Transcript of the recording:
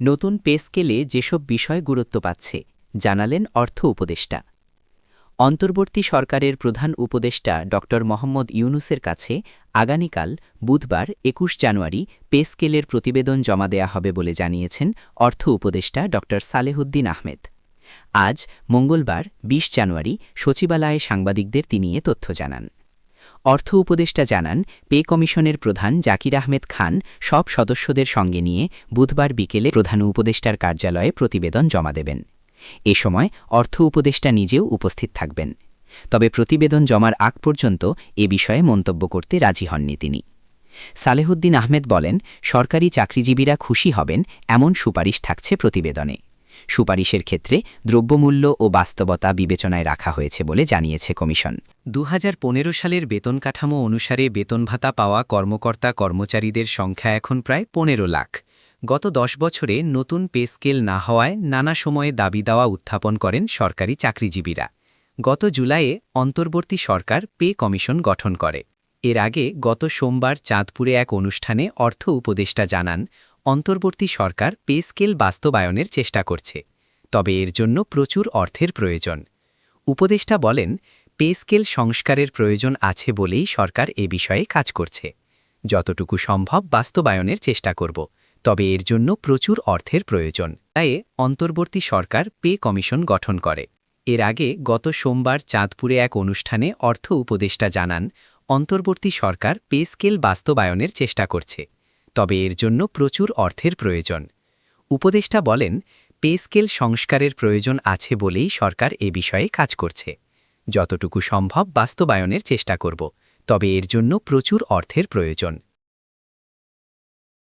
নতুন পে স্কেলে যেসব বিষয় গুরুত্ব পাচ্ছে, জানালেন অর্থ উপদেষ্টা। অন্তর্বর্তী সরকারের প্রধান উপদেষ্টা ড. মোহাম্মদ ইউনুসের কাছে আগামীকাল বুধবার একুশ জানুয়ারি পে স্কেলের প্রতিবেদন জমা দেয়া হবে বলে জানিয়েছেন অর্থ উপদেষ্টা ড. সালেহুদ্দিন আহমেদ। আজ মঙ্গলবার ২০ জানুয়ারি সচিবালয়ে সাংবাদিকদের তিনি এ তথ্য জানান। অর্থ উপদেষ্টা জানান, পে কমিশনের প্রধান জাকির আহমেদ খান সব সদস্যদের সঙ্গে নিয়ে বুধবার বিকেলে প্রধান উপদেষ্টার কার্যালয়ে প্রতিবেদন জমা দেবেন। এ সময় অর্থ উপদেষ্টা নিজেও উপস্থিত থাকবেন। তবে প্রতিবেদন জমার আগ পর্যন্ত এ বিষয়ে মন্তব্য করতে রাজি হননি তিনি। সালেহুদ্দিন আহমেদ বলেন, সরকারি চাকরিজীবীরা খুশি হবেন, এমন সুপারিশ থাকছে প্রতিবেদনে। সুপারিশের ক্ষেত্রে দ্রব্যমূল্য ও বাস্তবতা বিবেচনায় রাখা হয়েছে বলে জানিয়েছে কমিশন। দু হাজার পনেরো সালের বেতন কাঠামো অনুসারে বেতন ভাতা পাওয়া কর্মকর্তা কর্মচারীদের সংখ্যা এখন প্রায় পনেরো লাখ। গত দশ বছরে নতুন পে স্কেল না হওয়ায় নানা সময়ে দাবি দেওয়া উত্থাপন করেন সরকারি চাকরিজীবীরা। গত জুলাইয়ে অন্তর্বর্তী সরকার পে কমিশন গঠন করে। এর আগে গত সোমবার চাঁদপুরে এক অনুষ্ঠানে অর্থ উপদেষ্টা জানান অন্তর্বর্তী সরকার পে স্কেল বাস্তবায়নের চেষ্টা করছে, তবে এর জন্য প্রচুর অর্থের প্রয়োজন। উপদেষ্টা বলেন, পে স্কেল সংস্কারের প্রয়োজন আছে বলেই সরকার এ বিষয়ে কাজ করছে। যতটুকু সম্ভব বাস্তবায়নের চেষ্টা করব, তবে এর জন্য প্রচুর অর্থের প্রয়োজন। তাই অন্তর্বর্তী সরকার পে কমিশন গঠন করে। এর আগে গত সোমবার চাঁদপুরে এক অনুষ্ঠানে অর্থ উপদেষ্টা জানান, অন্তর্বর্তী সরকার পে স্কেল বাস্তবায়নের চেষ্টা করছে। তবে এর জন্য প্রচুর অর্থের প্রয়োজন। উপদেষ্টা বলেন, পে স্কেল সংস্কারের প্রয়োজন আছে বলেই সরকার এ বিষয়ে কাজ করছে। যতটুকু সম্ভব বাস্তবায়নের চেষ্টা করব, তবে এর জন্য প্রচুর অর্থের প্রয়োজন।